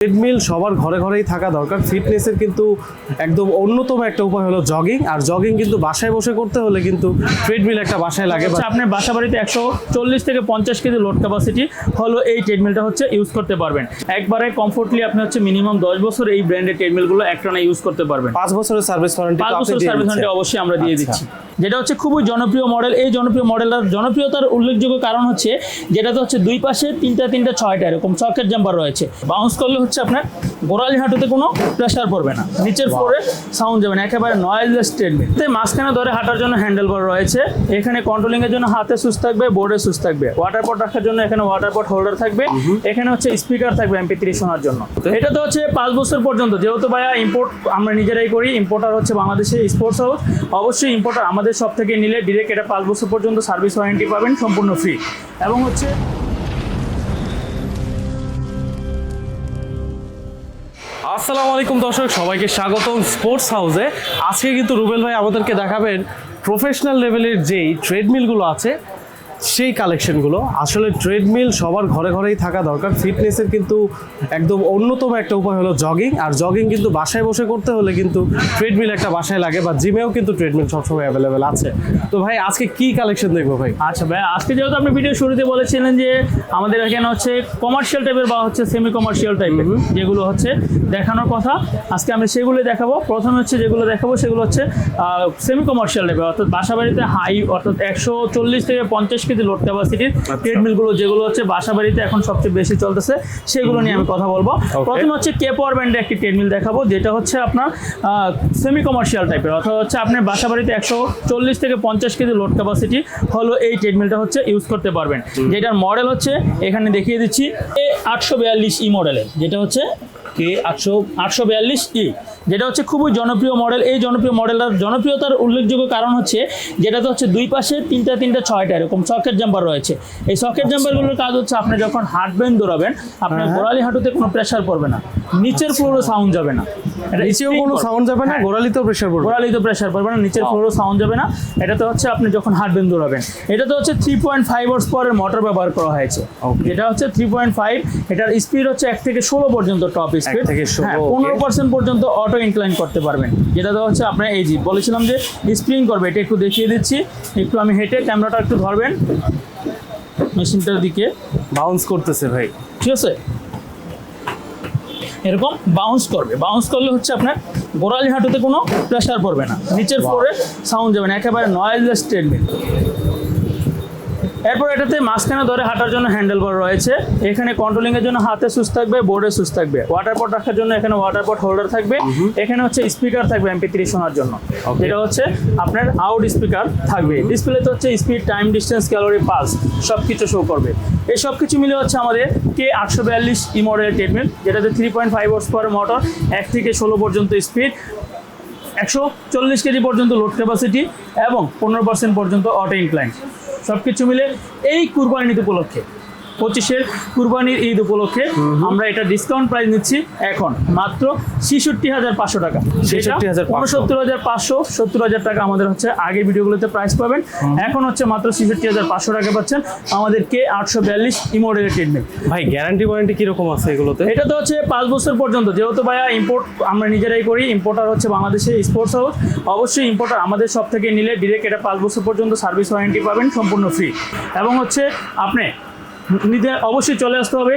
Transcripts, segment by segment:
Treadmill সবার ঘরে ঘরেই থাকা দরকার। ফিটনেসের কিন্তু একদম অন্যতম একটা উপায় হলো জগিং আর জগিং কিন্তু বাসায় বসে করতে হলে কিন্তু ট্রেডমিল একটা বাসায় লাগে। হচ্ছে আপনার বাসা বাড়িতে একশো চল্লিশ থেকে পঞ্চাশ কেজি লোড ক্যাপাসিটি হলো এই ট্রেডমিলটা হচ্ছে ইউজ করতে পারবেন। একবারে কমফোর্টলি আপনি হচ্ছে মিনিমাম দশ বছর এই ব্র্যান্ডের ট্রেডমিলগুলো একটানা ইউজ করতে পারবেন। পাঁচ বছরের সার্ভিস ওয়ারেন্টি পাঁচ বছর সার্ভিস ওয়ারেন্টি অবশ্যই আমরা দিয়ে আচ্ছা। দিচ্ছি। যেটা হচ্ছে খুবই জনপ্রিয় মডেল এই জনপ্রিয় মডেলটার জনপ্রিয়তার উল্লেখযোগ্য কারণ হচ্ছে যেটাতে হচ্ছে দুই পাশে তিনটা তিনটা ছয়টা এরকম চকের জাম্পার রয়েছে। বাউন্স করলে হচ্ছে আপনার গোড়ালি হাঁটুতে কোনো প্রেশার পড়বে না। নিচের ফ্লোরে সাউন্ড যাবে না একেবারে নয়েজলেস ট্রেডমিল মাঝখানে ধরে হাঁটার জন্য হ্যান্ডেল বার রয়েছে। এখানে কন্ট্রোলিং এর জন্য হাতে সুস থাকবে বোর্ডে সুস থাকবে। ওয়াটার পট রাখার জন্য এখানে ওয়াটার পট হোল্ডার থাকবে। এখানে হচ্ছে স্পিকার থাকবে এমপি থ্রি শোনার জন্য। এটা তো হচ্ছে পাঁচ বছর পর্যন্ত। যেহেতু ভাইয়া ইম্পোর্ট আমরা নিজেরাই করি ইম্পোর্টার হচ্ছে বাংলাদেশে স্পোর্টস হাউস অবশ্যই ইম্পোর্টার আমাদের সব থেকে নিলে ডিরেক্ট এটা পাঁচ বছর পর্যন্ত সার্ভিস ওয়ারেন্টি পাবেন সম্পূর্ণ ফ্রি এবং হচ্ছে আসসালামু আলাইকুম দর্শক, সবাইকে স্বাগতম স্পোর্টস হাউসে আজকে কিন্তু রুবেল ভাই আমাদেরকে দেখাবেন প্রফেশনাল লেভেলের যেই ট্রেডমিলগুলো আছে সেই কালেকশনগুলো আসলে ট্রেডমিল সবার ঘরে ঘরেই থাকা দরকার। ফিটনেসের কিন্তু একদম অন্যতম একটা উপায় হলো জগিং আর জগিং কিন্তু বাসায় বসে করতে হলে কিন্তু ট্রেডমিল একটা বাসায় লাগে বা জিমেও কিন্তু ট্রেডমিল সবসময় অ্যাভেলেবেল আছে। তো ভাই আজকে কি কালেকশন দেখব ভাই? আচ্ছা ভাই আজকে যেহেতু আপনি ভিডিও শুরুতে বলেছিলেন যে আমাদের এখানে হচ্ছে কমার্শিয়াল টাইপের বা হচ্ছে সেমি কমার্শিয়াল টাইপের যেগুলো হচ্ছে দেখানোর কথা। আজকে আমি সেগুলো দেখাবো। প্রথমে হচ্ছে যেগুলো দেখাবো সেগুলো হচ্ছে সেমি কমার্শিয়াল টাইপের অর্থাৎ বাসা বাড়িতে হাই অর্থাৎ একশো চল্লিশ থেকে পঞ্চাশ কেজি লোড ক্যাপাসিটির ট্রেডমিলগুলো যেগুলো হচ্ছে বাসা বাড়িতে এখন সবচেয়ে বেশি চলতেছে সেগুলো নিয়ে আমি কথা বলব। প্রথমে হচ্ছে কে পাওয়ার ব্যান্ডের একটি ট্রেডমিল দেখাবো যেটা হচ্ছে আপনার সেমি কমার্শিয়াল টাইপের অর্থাৎ হচ্ছে আপনার বাসা বাড়িতে একশো চল্লিশ থেকে পঞ্চাশ কেজি লোড ক্যাপাসিটি হলো এই ট্রেডমিলটা হচ্ছে ইউজ করতে পারবেন। যেটার মডেল হচ্ছে এখানে দেখিয়ে দিচ্ছি এ আটশো বিয়াল্লিশ ই মডেলের যেটা হচ্ছে কে আটশো আটশো বিয়াল্লিশ ই যেটা হচ্ছে খুবই জনপ্রিয় মডেল এই জনপ্রিয় মডেলটার জনপ্রিয়তার উল্লেখযোগ্য কারণ হচ্ছে যেটাতে হচ্ছে দুই পাশে তিনটা তিনটা ছয়টা এরকম সকেট জাম্পার রয়েছে। এই সকেট জাম্পারগুলোর কাজ হচ্ছে আপনি যখন হাঁটবেন দৌড়াবেন আপনার গোড়ালি হাঁটুতে কোনো প্রেশার পড়বে না। নিচের ফ্লোরে সাউন্ড যাবে না। এটা নিচেও কোনো সাউন্ড যাবে না হ্যাঁ। গোড়ালিতেও প্রেশার পড়বে। গোড়ালিতে প্রেশার পড়বে না নিচের ফ্লোরও সাউন্ড যাবে না। এটাতে হচ্ছে আপনি যখন হাঁটবেন দৌড়াবেন। এটাতে হচ্ছে three point five horse power motor ব্যবহার করা হয়েছে. যেটা হচ্ছে থ্রি পয়েন্ট ফাইভ এটার স্পিড হচ্ছে এক থেকে ষোলো পর্যন্ত টপ স্পিড থেকে 16, হ্যাঁ. পনেরো পার্সেন্ট পর্যন্ত অটো ইনক্লাইন করতে পারবেন। যেটা দেওয়া হচ্ছে আপনার এই জি বলেছিলাম যে স্প্রিং করবে এটা একটু দেখিয়ে দিচ্ছি। একটু আমি হেঁটে ক্যামেরাটা একটু ধরবেন। মেশিনটার দিকে। বাউন্স করতেছে ভাই। ঠিক আছে? এরকম বাউন্স করবে। বাউন্স করলে হচ্ছে আপনার গোড়ালি হাঁটুতে কোনো প্রেশার পড়বে না। নিচের ফ্লোরে সাউন্ড যাবে না। একেবারে নয়েজলেস ট্রেডমিল এরপর এটাতে মাঝখানে ধরে হাঁটার জন্য হ্যান্ডেল বার রয়েছে। এখানে কন্ট্রোলিং এর জন্য হাতে সুস থাকবে বোর্ডে সুস থাকবে। ওয়াটার পট রাখার জন্য এখানে ওয়াটার পট হোল্ডার থাকবে। এখানে হচ্ছে স্পিকার থাকবে এমপি থ্রি শোনার জন্য. যেটা হচ্ছে আপনার আউট স্পিকার থাকবে। ডিসপ্লেতে হচ্ছে speed time distance calorie pulse সব কিছু শো করবে। এই সব কিছু মিলে হচ্ছে আমাদের কে আটশো বিয়াল্লিশ ই মডেলের ট্রিটমেন্ট যেটাতে three point five horse power motor এক থেকে ষোলো পর্যন্ত স্পিড একশো চল্লিশ কেজি পর্যন্ত লোড ক্যাপাসিটি এবং পনেরো পার্সেন্ট পর্যন্ত অটো ইনক্লাইন সব কিছু মিলে এই কুরবানি উপলক্ষে। পঁচিশের কুরবানির ঈদ উপলক্ষে আমরা এটা ডিসকাউন্ট প্রাইস নিচ্ছি এখন মাত্র ছেষট্টি হাজার পাঁচশো টাকা। 66,500 উনসত্তর হাজার পাঁচশো। সত্তর হাজার টাকা আমাদের হচ্ছে আগে ভিডিওগুলোতে প্রাইস পাবেন। এখন হচ্ছে মাত্র ছেষট্টি হাজার পাঁচশো টাকা পাচ্ছেন আমাদের কে আটশো বিয়াল্লিশ ইমোডেলের ট্রিটমেন্ট ভাই গ্যারান্টি ওয়ারেন্টি কীরকম আছে এগুলোতে? এটা তো হচ্ছে পাঁচ বছর পর্যন্ত। যেহেতু ভাইয়া ইম্পোর্ট আমরা নিজেরাই করি ইম্পোর্টার হচ্ছে বাংলাদেশে স্পোর্টস হাউস অবশ্যই ইম্পোর্টার আমাদের সব থেকে নিলে ডিরেক্ট এটা পাঁচ বছর পর্যন্ত সার্ভিস ওয়ারেন্টি পাবেন সম্পূর্ণ ফ্রি এবং হচ্ছে আপনি নিজে অবশ্যই চলে আসতে হবে।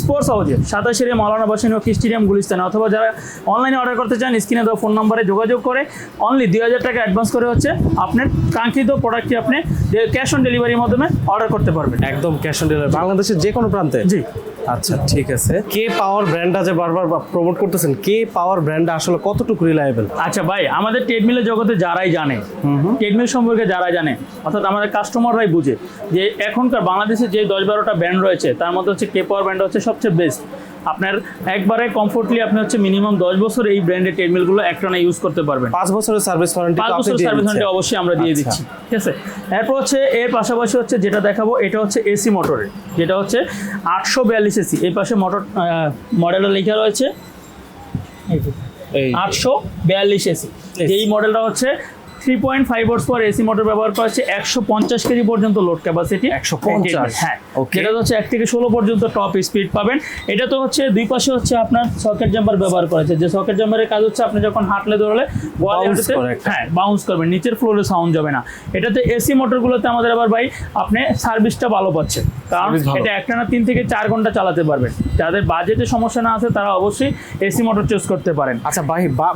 স্পোর্টস হাউসে সাতাশের মালানা বাসিন ও স্টেডিয়াম গুলিস্তানে। অথবা যারা অনলাইনে অর্ডার করতে চান স্ক্রিনে দেওয়া ফোন নাম্বারে যোগাযোগ করে অনলি দুই হাজার টাকা অ্যাডভান্স করে হচ্ছে আপনার কাঙ্ক্ষিত প্রোডাক্টটি আপনি ক্যাশ অন ডেলিভারির মাধ্যমে অর্ডার করতে পারবেন। একদম ক্যাশ অন ডেলিভারি বাংলাদেশের যে কোনো প্রান্তে? জি। আচ্ছা ঠিক আছে। কে পাওয়ার ব্র্যান্ডটা যে বারবার প্রমোট করতেছেন কে পাওয়ার ব্র্যান্ডটা আসলে কতটুকু রিলায়েবল আচ্ছা ভাই আমাদের ট্রেডমিলের জগতে যারাই জানে ট্রেডমিল সম্পর্কে যারা জানে অর্থাৎ আমাদের কাস্টমাররাই বুঝে যে এখনকার বাংলাদেশে যে দশ বারোটা ব্র্যান্ড রয়েছে তার মধ্যে হচ্ছে কে পাওয়ার ব্র্যান্ড হচ্ছে সবচেয়ে বেস্ট আপনার একবারে কমফোর্টলি আপনি হচ্ছে মিনিমাম দশ বছর এই ব্র্যান্ডের ট্রেডমিলগুলো একটানা ইউজ করতে পারবেন। পাঁচ বছরের সার্ভিস ওয়ারেন্টি পাঁচ বছর সার্ভিস ওয়ারেন্টি অবশ্যই আমরা দিয়ে আচ্ছা। দিচ্ছি। ঠিক আছে? এরপর হচ্ছে এর পাশাপাশি হচ্ছে যেটা দেখাবো এটা হচ্ছে এসি মোটরের যেটা হচ্ছে আটশো বিয়াল্লিশ এসি এই পাশে মোটর মডেলটা লেখা রয়েছে আটশো বিয়াল্লিশ এসি এই মডেলটা হচ্ছে three point five horse power AC motor ব্যবহার করা হচ্ছে একশো পঞ্চাশ কেজি পর্যন্ত লোড ক্যাপাসিটি 150 হ্যাঁ। Okay. যেটা হচ্ছে এক থেকে ষোলো পর্যন্ত টপ স্পিড পাবেন। এটা তো হচ্ছে দুই পাশে হচ্ছে আপনার সকেট জাম্পার ব্যবহার করেছে যে সকেট জাম্পারের কাজ হচ্ছে আপনি যখন হাঁটলে দৌড়লে। হ্যাঁ বাউন্স করবেন। নিচের ফ্লোরে সাউন্ড যাবে না। এটাতে এসি মোটরগুলোতে আমাদের আবার ভাই আপনি সার্ভিসটা ভালো পাচ্ছেন। কারণ। এটা একটানা তিন থেকে চার ঘণ্টা চালাতে পারবেন। যাদের বাজেটে সমস্যা না আছে তারা অবশ্যই এসি মোটর চুজ করতে পারেন। আচ্ছা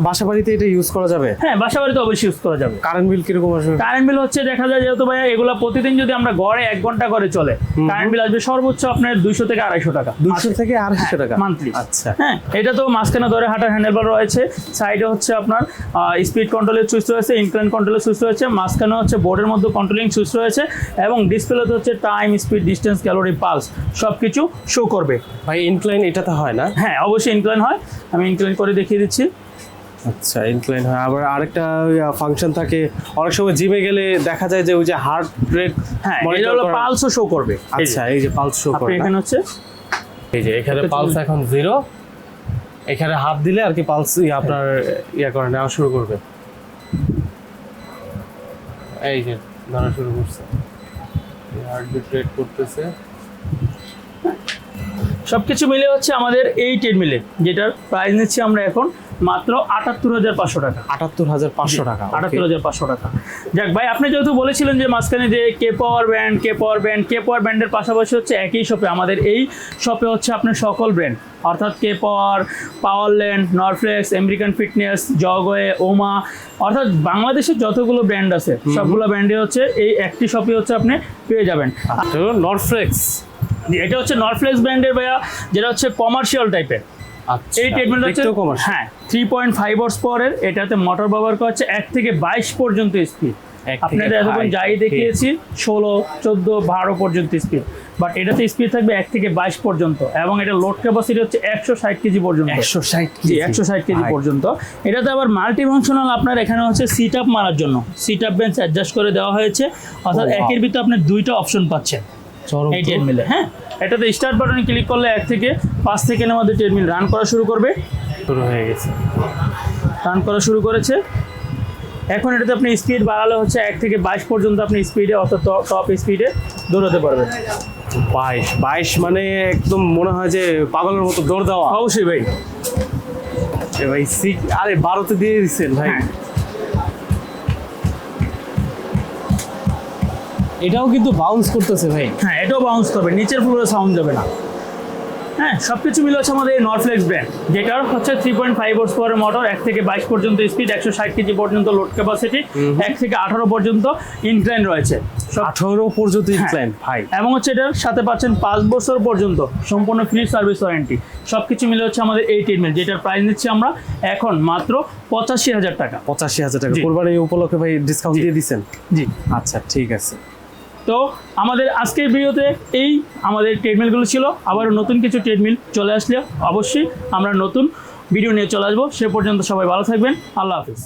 বাসা বাড়িতে এটা ইউজ করা যাবে? হ্যাঁ বাসা বাড়িতে অবশ্যই ইউজ করা যাবে। কারেন্ট বিল কীরকম আসবে? কারেন্ট বিল হচ্ছে দেখা যায় যেহেতু ভাইয়া এগুলো প্রতিদিন যদি আমরা গড়ে এক ঘণ্টা করে চলে কারেন্ট বিল আসবে সর্বোচ্চ আপনার দুইশো থেকে আড়াইশো টাকা। দুশো থেকে আড়াইশো টাকা? মান্থলি আচ্ছা। হ্যাঁ এটা তো মাঝখানে ধরে হাঁটার হ্যান্ডেলবার রয়েছে। সাইডে হচ্ছে আপনার স্পিড কন্ট্রোলের সুইচ রয়েছে ইনক্লাইন কন্ট্রোলের সুইচ রয়েছে মাঝখানে হচ্ছে বোর্ডের মধ্যে কন্ট্রোলিং সুইচ রয়েছে এবং ডিসপ্লেতে হচ্ছে time speed distance calorie pulse সব কিছু শো করবে। ভাই ইনক্লাইন এটাতে হয় না? হ্যাঁ অবশ্যই ইনক্লাইন হয়। আমি ইনক্লাইন করে দেখিয়ে দিচ্ছি। আচ্ছা ইনক্লাইন হয়। আবার আরেকটা ফাংশন থাকে অনেক সময় জিমে গেলে দেখা যায় যে ওই যে হার্ট রেট হ্যাঁ এটা হলো পালসও শো করবে। আচ্ছা এই যে পালস শো আপনি করে। এখানে হচ্ছে এই যে এখানে পালস এখন জিরো এখানে হাত দিলে আর কি পালস আপনার ইয়া করে নেওয়া শুরু করবে। এই যে ধরা শুরু করছে। রেট করতেছে। সবকিছু মিলে হচ্ছে আমাদের এইট এর মিলে যেটার প্রাইস নিচ্ছি আমরা এখন মাত্র আটাত্তর হাজার পাঁচশো টাকা। আটাত্তর হাজার পাঁচশো টাকা আটাত্তর হাজার পাঁচশো টাকা। যাক ভাই আপনি যেহেতু বলেছিলেন যে মাঝখানে যে কে পাওয়ার ব্যান্ড কে পাওয়ার ব্যান্ড কে পাওয়ার ব্যান্ডের পাশাপাশি হচ্ছে একই শপে আমাদের এই শপে হচ্ছে আপনার সকল ব্র্যান্ড অর্থাৎ K power power land Norflex American fitness Jogway ওমা অর্থাৎ বাংলাদেশের যতগুলো ব্র্যান্ড আছে সবগুলো ব্র্যান্ডে হচ্ছে এই একটি শপে হচ্ছে আপনি পেয়ে যাবেন। নরফ্লেক্স জি, এটা হচ্ছে নরফ্লেক্স ব্র্যান্ডের ভাইয়া যেটা হচ্ছে কমার্শিয়াল টাইপের আচ্ছা এই ট্রিটমেন্ট হচ্ছে হ্যাঁ থ্রি পয়েন্ট ফাইভ ওয়ার্স পরের এটাতে মোটর ব্যবহার করা হচ্ছে এক থেকে বাইশ পর্যন্ত স্পিড আপনাদের এতক্ষণ যাই দেখিয়েছি ষোলো চোদ্দ বারো পর্যন্ত স্পিড বাট এটাতে স্পিড থাকবে এক থেকে বাইশ পর্যন্ত। এবং এটা লোড ক্যাপাসিটি হচ্ছে একশো ষাট কেজি পর্যন্ত। একশো ষাট জি একশো ষাট কেজি পর্যন্ত। এটাতে আবার মাল্টি ফাংশনাল আপনার এখানে হচ্ছে সিট আপ মারার জন্য। সিট আপ বেঞ্চ অ্যাডজাস্ট করে দেওয়া হয়েছে। অর্থাৎ একের ভিতরে আপনি দুইটা অপশন পাচ্ছেন। এই। ট্রেডমিলে হ্যাঁ এটাতে স্টার্ট বাটনে ক্লিক করলে এক থেকে পাঁচ সেকেন্ডের মধ্যে ট্রেডমিল রান করা শুরু করবে। শুরু হয়ে গেছে। রান করা শুরু করেছে। এখন এটাতে আপনি স্পিড বাড়ালে হচ্ছে এক থেকে বাইশ পর্যন্ত আপনি স্পিডে অর্থাৎ টপ স্পিডে দৌড়াতে পারবেন। বাইশ বাইশ মানে একদম মনে হয় যে পাগলের মতো দৌড় দেওয়া। অবশ্যই ভাই। এ ভাই সিক আরে বারোতে দিয়ে দিচ্ছেন ভাই। এটাও কিন্তু বাউন্স করতেছে ভাই। হ্যাঁ এটাও বাউন্স করবে নিচের ফ্লোরে সাউন্ড যাবে না। হ্যাঁ সব কিছু মিলে হচ্ছে আমাদের নরফ্লেক্স ব্র্যান্ড যেটার হচ্ছে থ্রি পয়েন্ট ফাইভ ওর্স পরের মোটর এক থেকে বাইশ পর্যন্ত স্পিড একশো ষাট কেজি পর্যন্ত লোড ক্যাপাসিটি এক থেকে আঠারো পর্যন্ত ইনক্লাইন রয়েছে। আঠারো পর্যন্ত হ্যাঁ। ইনক্লাইন ভাই। এবং হচ্ছে এটার সাথে পাচ্ছেন পাঁচ বছর পর্যন্ত সম্পূর্ণ ফ্রি সার্ভিস ওয়ারেন্টি সব কিছু মিলে হচ্ছে আমাদের এই ট্রিটমেন্ট যেটার প্রাইস নিচ্ছি আমরা এখন মাত্র পঁচাশি হাজার টাকা। পঁচাশি হাজার টাকা। কোরবানি উপলক্ষে ভাই ডিসকাউন্ট দিয়ে দিচ্ছেন জি। আচ্ছা ঠিক আছে। তো আমাদের আজকের ভিডিওতে এই আমাদের ট্রেডমিলগুলো ছিল। আবারও নতুন কিছু ট্রেডমিল চলে আসলে অবশ্যই আমরা নতুন ভিডিও নিয়ে চলে আসব। সে পর্যন্ত সবাই ভালো থাকবেন। আল্লাহ হাফিজ।